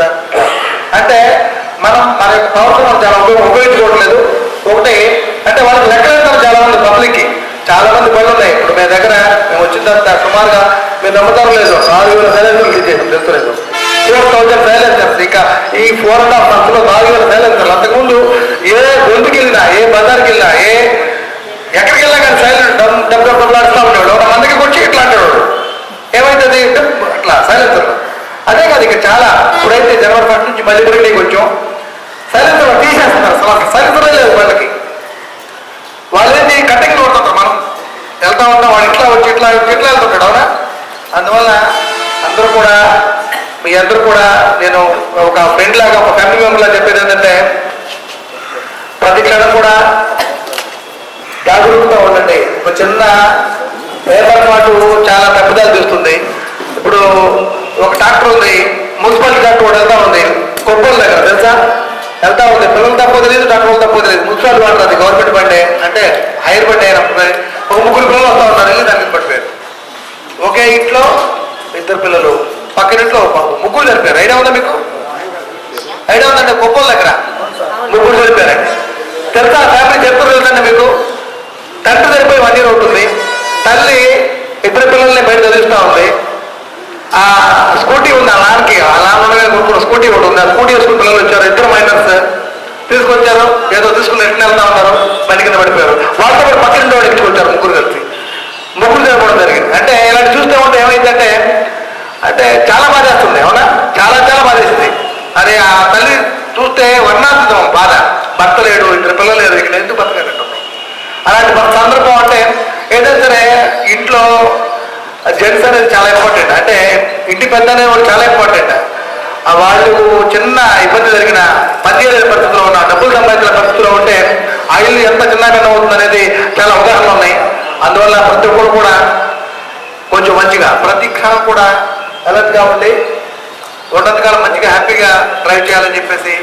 Sir అంటే మనం మన యొక్క పవర్స్ మనం చాలా ఉపయోగించుకోవట్లేదు. ఒకటి అంటే వాళ్ళకి లెక్కలేస్తారు చాలా మంది పబ్లిక్కి. చాలా మంది పనులు ఉన్నాయి. ఇప్పుడు మీ దగ్గర మేము వచ్చిన తర్వాత సుమారుగా మీరు నమ్ముతారు లేదు నాలుగు వేల సైలెన్సర్ రిలీజ్ చేసాం తెలుస్తలేదు. ఫోర్ థౌజండ్ సైలెన్సర్స్ ఇంకా ఈ ఫోర్ అండ్ హాఫ్ మంత్స్లో నాలుగు వేల సైలెన్సర్లు అంతకుముందు ఏ గొంతుకి వెళ్ళినా ఏ బజార్కి వెళ్ళినా ఏ ఎక్కడికి వెళ్ళినా కానీ సైలెన్స్ డబ్బు డబ్బు ఆడుతూ ఉండేవాడు ఒక మందికి వచ్చి ఇట్లా అంటేవాడు ఏమైతుంది అట్లా సైలెన్సర్లు అదే కాదు ఇక చాలా కాబట్టి జనవరి ఫస్ట్ నుంచి మళ్ళీ కూడా కొంచెం సైలెన్సర్ తీసేస్తున్నారు అసలు సైలెన్సర్ లేదు వాళ్ళకి. వాళ్ళేంటి కటింగ్ కొడుతుంటారు మనం. వెళ్తా ఉంటాం వాడు ఇట్లా వచ్చి ఇట్లా వచ్చి ఇట్లా వెళ్తుంటాడు అవునా? అందువల్ల అందరూ కూడా మీ అందరూ కూడా నేను ఒక ఫ్రెండ్ లాగా ఒక ఫ్యామిలీ మెంబర్ లాగా చెప్పేది ఏంటంటే ప్రతి క్షణం కూడా జాగరూకత ఉండండి. ఒక చిన్న పేపర్ పాటు చాలా తప్పుదాలు తెలుస్తుంది. ఇప్పుడు ఒక ట్రాక్టర్ ఉంది మున్సిపాలిటీ డాక్టర్ కూడా వెళ్తా ఉంది. కొప్పల దగ్గర తెలుసా? వెళ్తా ఉంది. పిల్లలు తప్పో తెలియదు డాక్టర్ తప్పో తెలియదు. మున్సిపాలిటీ వాటర్ అది గవర్నమెంట్ బండి. అంటే హైర్ బండి అయినప్పుడు ఒక ముగ్గురు పిల్లలు వస్తా ఉన్నారు వెళ్ళి దానికి పడిపోయారు. ఒకే ఇంట్లో ఇద్దరు పిల్లలు పక్కన ఇంట్లో ముగ్గురు చనిపోయారు. ఐడియా ఉందా మీకు? ఐడియా ఉందండి కొప్పల దగ్గర. ముగ్గురు చనిపోయారండి తెలుసా? ఫ్యామిలీ చెప్తారు తెలుసండి మీకు? తండ్రి చనిపోయి వన్ ఇయర్ ఉంటుంది తల్లి ఇద్దరు పిల్లల్ని బయట చదివిస్తూ ఉంది ఆ స్కూటీ ఉంది ఆ నాన్నకి ఆ నాన్న ఉండగానే కొనుక్కున్న స్కూటీ ఒకటి ఉంది ఆ స్కూటీ వేసుకుని పిల్లలు వచ్చారు. ఇద్దరు మైనర్స్ తీసుకొచ్చారు. ఏదో తీసుకుని ఎట్లా వెళ్తా ఉన్నారు. బండి కింద పడిపోయారు. వాళ్ళతో పాటు పక్కన వాడు ఎక్కించుకొచ్చారు ముగ్గురు కలిసి. ముగ్గురు చనిపోవడం జరిగింది. అంటే ఇలాంటి చూస్తే ఉంటే ఏమైందంటే అంటే చాలా బాధేస్తుంది అవునా? చాలా చాలా బాధేస్తుంది. అరే ఆ తల్లి చూస్తే వర్ణాతీతం బాధ. భర్త లేడు ఇద్దరు పిల్లలు లేరు. ఇక్కడ ఎందుకు బతకలేదు అలాంటి సందర్భం అంటే ఏదైనా సరే ఇంట్లో జెంట్స్ అనేది చాలా ఇంపార్టెంట్ అంటే ఇంటి పెద్ద అనేవాడు చాలా ఇంపార్టెంట్ వాళ్ళు చిన్న ఇబ్బంది జరిగిన పనిచేయలేని పరిస్థితిలో ఉన్న డబ్బులు సంపాదించిన పరిస్థితిలో ఉంటే ఆ ఇల్లు ఎంత చిన్నగా అవుతుంది అనేది చాలా అవగాహనలు ఉన్నాయి. అందువల్ల ప్రతి ఒక్కరు కూడా కొంచెం మంచిగా ప్రతి క్షణం కూడా అలర్ట్గా ఉండి ఉన్నంతకాలం మంచిగా హ్యాపీగా డ్రైవ్ చేయాలని చెప్పేసి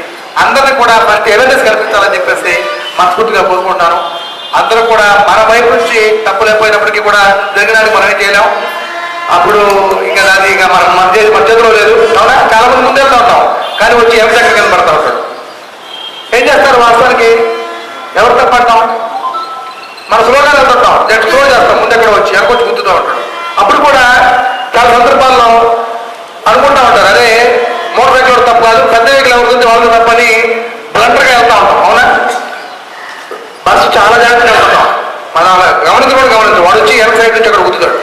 అందరిని కూడా ఫస్ట్ అవేర్నెస్ కల్పించాలని చెప్పేసి మనస్ఫూర్తిగా కోరుకుంటున్నాను. అందరూ కూడా మన వైపు నుంచి తప్పులైపోయినప్పటికీ కూడా జరిగినాడు మనం ఏం చేయలేం. అప్పుడు ఇక అది ఇక మనకు మన మధ్యలో మన చేతిలో లేదు. అవునా? చాలా మంది ముందే ఉంటాం కానీ వచ్చి ఏం కనబడతా ఉంటాడు. ఏం చేస్తారు వాస్తవానికి? ఎవరు తప్పంటాం మన స్లోగా వెళ్తుంటాం జస్ట్ స్లో చేస్తాం. ముందు ఎక్కడ వచ్చి? ఎక్కడికి గుర్తుతూ ఉంటాడు. అప్పుడు కూడా చాలా సందర్భాల్లో అనుకుంటా ఉంటారు. అదే మోటార్ సైకిల్ తప్పు కాదు పెద్ద వెహికల్ ఎవరు వాళ్ళకి తప్పని బ్లంటర్గా వెళ్తా ఉంటాం అవునా బస్సు చాలా జాగ్రత్తగా వెళ్తాం మనం గమనించడం గమనించం వాడు వచ్చి ఎనక సైడ్ నుంచి అక్కడ గుద్దుతాడు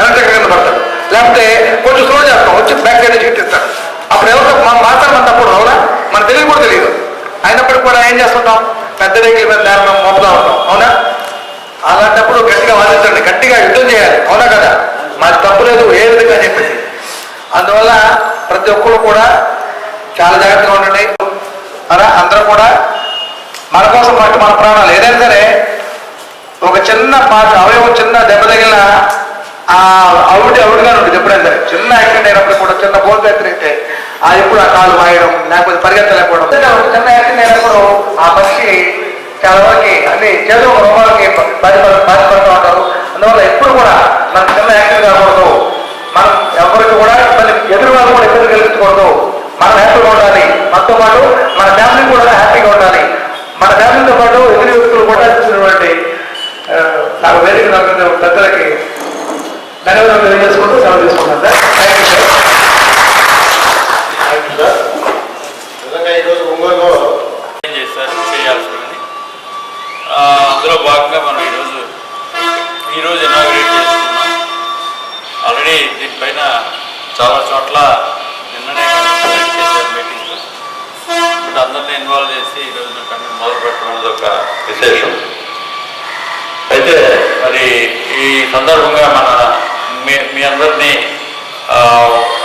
ఎనక సైడ్ కింద పడతాడు లేకపోతే కొంచెం స్లో చేస్తాం. వచ్చి బ్యాక్ సైడ్ నుంచి అప్పుడు ఎవరితో మనం మాట్లాడమని తప్పుడు అవునా మన తెలివి కూడా తెలియదు. అయినప్పటికీ కూడా ఏం చేస్తుంటాం? పెద్ద రేగుల మీద నేరం మోపుతా ఉంటాం. అవునా? అలాంటప్పుడు గట్టిగా వాదించండి గట్టిగా యుద్ధం చేయాలి. అవునా కదా? మాది తప్పు లేదు ఏ విధంగా చెప్పేసి. అందువల్ల ప్రతి ఒక్కరు కూడా చాలా జాగ్రత్తగా ఉండండి. అలా అందరూ కూడా మన కోసం పట్టు మన ప్రాణాలు. ఏదైనా సరే ఒక చిన్న పాట అవయవం చిన్న దెబ్బ తగిలిన ఆ అవుడి ఉంటుంది ఎప్పుడైనా సరే చిన్న యాక్సిడెంట్ అయినప్పుడు కూడా చిన్న బోల్ అయితే ఆ ఎప్పుడు ఆ కాలు మాయడం లేకపోతే పరిగెత్తలేకపోవడం. చిన్న యాక్సిడెంట్ అయినప్పుడు ఆ పక్షి చాలా వరకు అన్ని చేతులు రోగాలకి బాధపడ బాధపడుతూ ఉంటారు. అందువల్ల ఎప్పుడు కూడా మనం చిన్న యాక్సిడెంట్ కాకూడదు. మనం ఎవరికి కూడా ఇబ్బంది ఎదురు వాళ్ళు కూడా ఇబ్బంది కలిగించకూడదు. మనం హ్యాపీగా ఉండాలి. మనతో పాటు మన ఫ్యామిలీ కూడా హ్యాపీగా ఉండాలి. మన ఫ్యామిలీతో పాటు ఎదురు వ్యక్తులు కూడా చూసినటువంటి నాకు వేదిక పెద్దలకి పెద్దలకి ధన్యవాదాలు తెలియజేసుకుంటూ సెలవు తీసుకుంటాను sir. Thank you sir thank you sir నిజంగా ఈరోజు ఒంగోలులో ఏం చేశారు చేయాల్సినది ఆ, అందులో భాగంగా మనం ఈరోజు ఈరోజు ఇనాగ్రేట్ చేసుకున్నాం ఆల్రెడీ దీనిపైన చాలా చోట్ల నిన్ననే చేశారు మీటింగ్స్ ఇప్పుడు అందరినీ ఇన్వాల్వ్ చేసి ఈరోజు మొదలు పెట్టడం అనేది ఒక విశేషం. అయితే మరి ఈ సందర్భంగా మన మీ మీ అందరినీ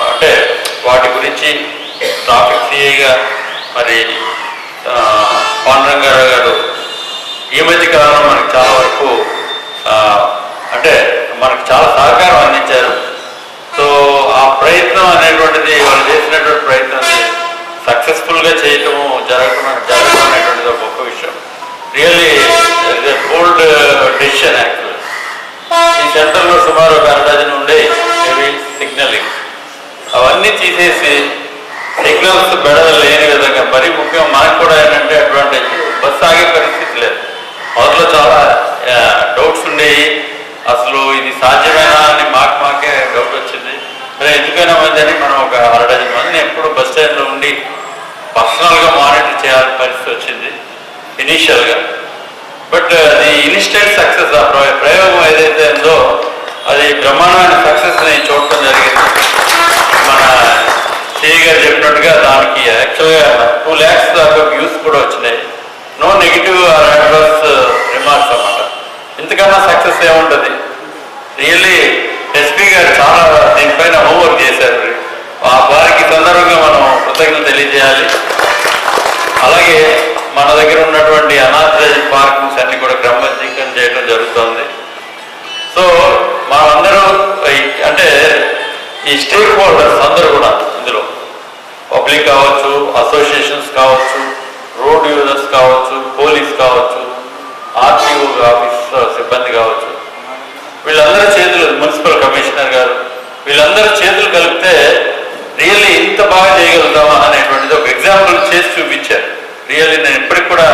అంటే వాటి గురించి ట్రాఫిక్ సిఐగా మరి పాండరంగారావు గారు ఈ మధ్య కాలంలో మనకి చాలా వరకు అంటే మనకు చాలా సహకారం అందించారు. సో ఆ ప్రయత్నం అనేటువంటిది వాళ్ళు చేసినటువంటి ప్రయత్నం సక్సెస్ఫుల్గా చేయటం జరగడం జరగడం అనేటువంటిది ఒక గొప్ప విషయం. రియల్లీ బోల్డ్ డెసిషన్ యాక్చువల్ ఈ సెంటర్లో సుమారు ఒక అవన్నీ తీసేసి సిగ్నల్స్ బెడలు లేని విధంగా మరి ముఖ్యం మనకు కూడా ఏంటంటే అడ్వాంటేజ్ బస్సు ఆగే పరిస్థితి లేదు. మొదట్లో చాలా డౌట్స్ ఉండేవి. అసలు ఇది సాధ్యమేనా అని మాకు మాకే డౌట్ వచ్చింది. మరి ఎందుకైనా అని మనం ఒక అరడజన్ మందిని ఎప్పుడు బస్ స్టాండ్లో ఉండి పర్సనల్గా మానిటర్ చేయాల్సిన పరిస్థితి వచ్చింది ఇనీషియల్గా బట్ అది ఇన్స్టెంట్ సక్సెస్ ఆ ప్రయోగం ఏదైతే ఉందో అది బ్రహ్మాండమైన సక్సెస్ వచ్చినాయి. No negative or adverse remarks అన్నమాట. ఇంతకన్నా సక్సెస్ ఏముంటుంది? రియల్లీ ఎస్పీ గారు చాలా దీనిపైన హోంవర్క్ చేశారు. ఆ వారికి సందర్భంగా మనం కృతజ్ఞతలు తెలియజేయాలి. అలాగే మన దగ్గర ఉన్నటువంటి అనాథరైజ్ పార్కింగ్స్ అన్ని కూడా క్రమబద్ధీకరణ చేయడం జరుగుతుంది. సో మనమందరూ అంటే ఈ స్టేక్ హోల్డర్స్ అందరూ కూడా ఇందులో పబ్లిక్ కావచ్చు అసోసియేషన్స్ కావచ్చు రోడ్ యూజర్స్ కావచ్చు పోలీస్ కావచ్చు ఆర్టీఓ ఆఫీస్ సిబ్బంది కావచ్చు వీళ్ళందరి చేతులు మున్సిపల్ కమిషనర్ గారు వీళ్ళందరూ చేతులు కలిపితే రియల్లీ ఇంత బాగా చేయగలుగుతామా అనేటువంటిది ఒక ఎగ్జాంపుల్ చేసి చూపించారు. రియల్లీ నేను ఇప్పటికి కూడా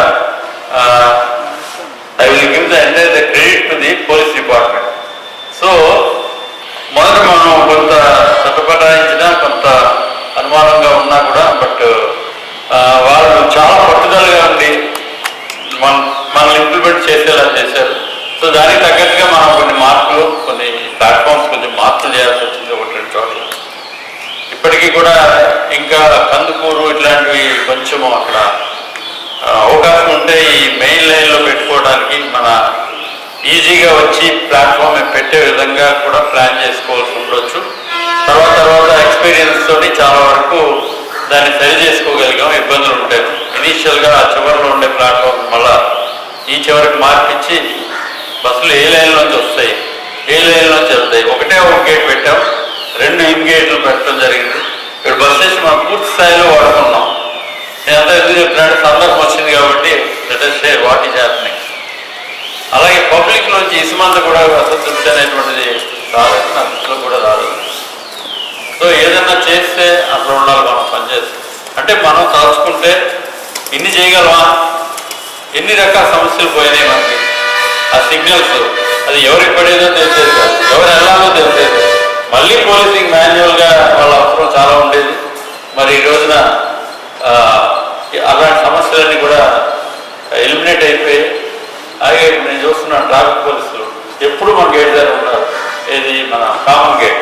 కందుకూరు ఇట్లాంటివి కొంచెము అక్కడ అవకాశం ఉంటే ఈ మెయిన్ లైన్లో పెట్టుకోవడానికి మన ఈజీగా వచ్చి ప్లాట్ఫామ్ పెట్టే విధంగా కూడా ప్లాన్ చేసుకోవాల్సి ఉండొచ్చు. తర్వాత తర్వాత ఎక్స్పీరియన్స్ చాలా వరకు దాన్ని సరి చేసుకోగలిగాం ఇబ్బందులు ఉంటాయి ఇనీషియల్గా ఆ చివరిలో ఉండే ప్లాట్ఫామ్ మళ్ళా ఈ చివరికి మార్పించి బస్సులు ఏ లైన్లోంచి వస్తాయి? ఏ లైన్లోంచి వెళ్తాయి? ఒకటే ఒక గేట్ పెట్టాం రెండు ఇన్ గేట్లు పెట్టడం జరిగింది. ఇక్కడ బస్ స్టేషన్ మనం పూర్తి స్థాయిలో వాడుకున్నాం నేనంతా ఎందుకు చెప్పినట్టు సందర్భం వచ్చింది కాబట్టి షేర్ వాట్ ఈజ్ హ్యాపెనింగ్ అలాగే పబ్లిక్ నుంచి ఇసుమంత కూడా అసంతృప్తి అనేటువంటిది రాలేదు నా దృష్టిలో కూడా రాలేదు. సో ఏదన్నా చేస్తే అట్లా ఉండాలి మనం పనిచేస్తే అంటే మనం తలుచుకుంటే ఇన్ని చేయగలమా? ఎన్ని రకాల సమస్యలు పోయినాయి మనకి? ఆ సిగ్నల్స్ అది ఎవరికి పడేదో తెలిసేది కాదు. ఎవరు వెళ్ళాలో తెలిసేది కాదు. మళ్ళీ పోలీసింగ్ మాన్యువల్గా వాళ్ళ అవసరం చాలా ఉండేది. మరి ఈ రోజున అలాంటి సమస్యలన్నీ కూడా ఎలిమినేట్ అయిపోయి అలాగే నేను చూస్తున్నాను ట్రాఫిక్ పోలీసులు ఎప్పుడు మన గేట్ దగ్గర ఉన్నారు ఇది మన కామన్ గేట్.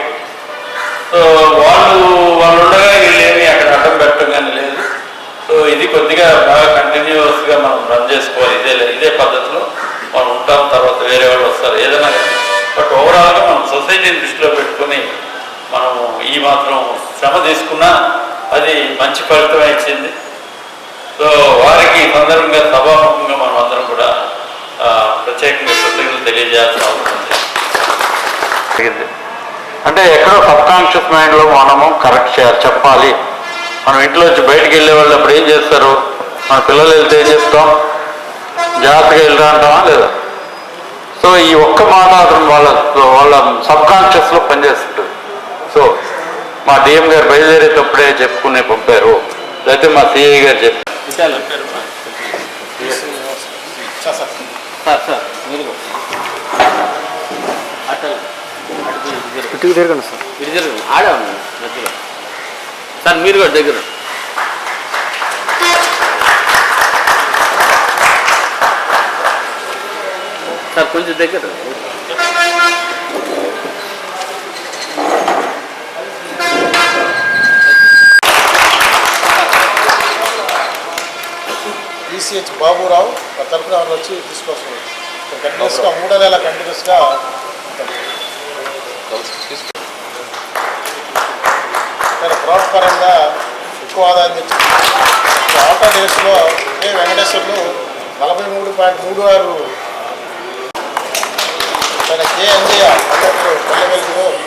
సో వాళ్ళు వాళ్ళు ఉండగా వీళ్ళేమి అక్కడ అడ్డం పెట్టడం కానీ లేదు. సో ఇది కొద్దిగా బాగా కంటిన్యూస్గా మనం రన్ చేసుకోవాలి. ఇదే ఇదే పద్ధతిలో మనం ఉంటాం తర్వాత వేరే వాళ్ళు వస్తారు. ఏదైనా కానీ బట్ ఓవరాల్గా మనం సొసైటీని దృష్టిలో పెట్టుకొని మనం ఈ మాత్రం శ్రమ తీసుకున్నా అది మంచి ఫలితమే ఇచ్చింది. సో వారికి సందర్భంగా సభాముఖంగా మనం అందరం కూడా ప్రత్యేకంగా కృతజ్ఞతలు తెలియజేయాల్సిన అవసరం అంటే ఎక్కడో సబ్కాన్షియస్ మైండ్లో మనము కరెక్ట్ చేయాలి చెప్పాలి. మనం ఇంట్లో వచ్చి బయటికి వెళ్ళే వాళ్ళు అప్పుడు ఏం చేస్తారు? మన పిల్లలు వెళ్తే ఏం చెప్తాం జాగ్రత్తగా వెళ్ళరా అంటామా లేదా? సో ఈ ఒక్క మాట అతను వాళ్ళ వాళ్ళ సబ్ కాన్షియస్లో పనిచేస్తుంటుంది. సో మా డిఎం గారు బయలుదేరేటప్పుడే చెప్పుకునే పంపారు. లేకపోతే మా సిఐ గారు చెప్పారు. సార్ సార్ మీరు కూడా. అటు సార్ కొంచెం దగ్గర ఈసీహెచ్ బాబురావు తరపున తరఫున వాళ్ళు వచ్చి తీసుకొస్తున్నారు కంటిన్యూస్గా మూడో నెల కంటిన్యూస్గా తన క్రాప్ పరంగా ఎక్కువ ఆదాయం తెచ్చింది ఆటో డేస్లో ఏ వెంకటేశ్వర్లు నలభై మూడు పాయింట్ మూడు ఆరు 예, 안녕요 원래, 원래 배고.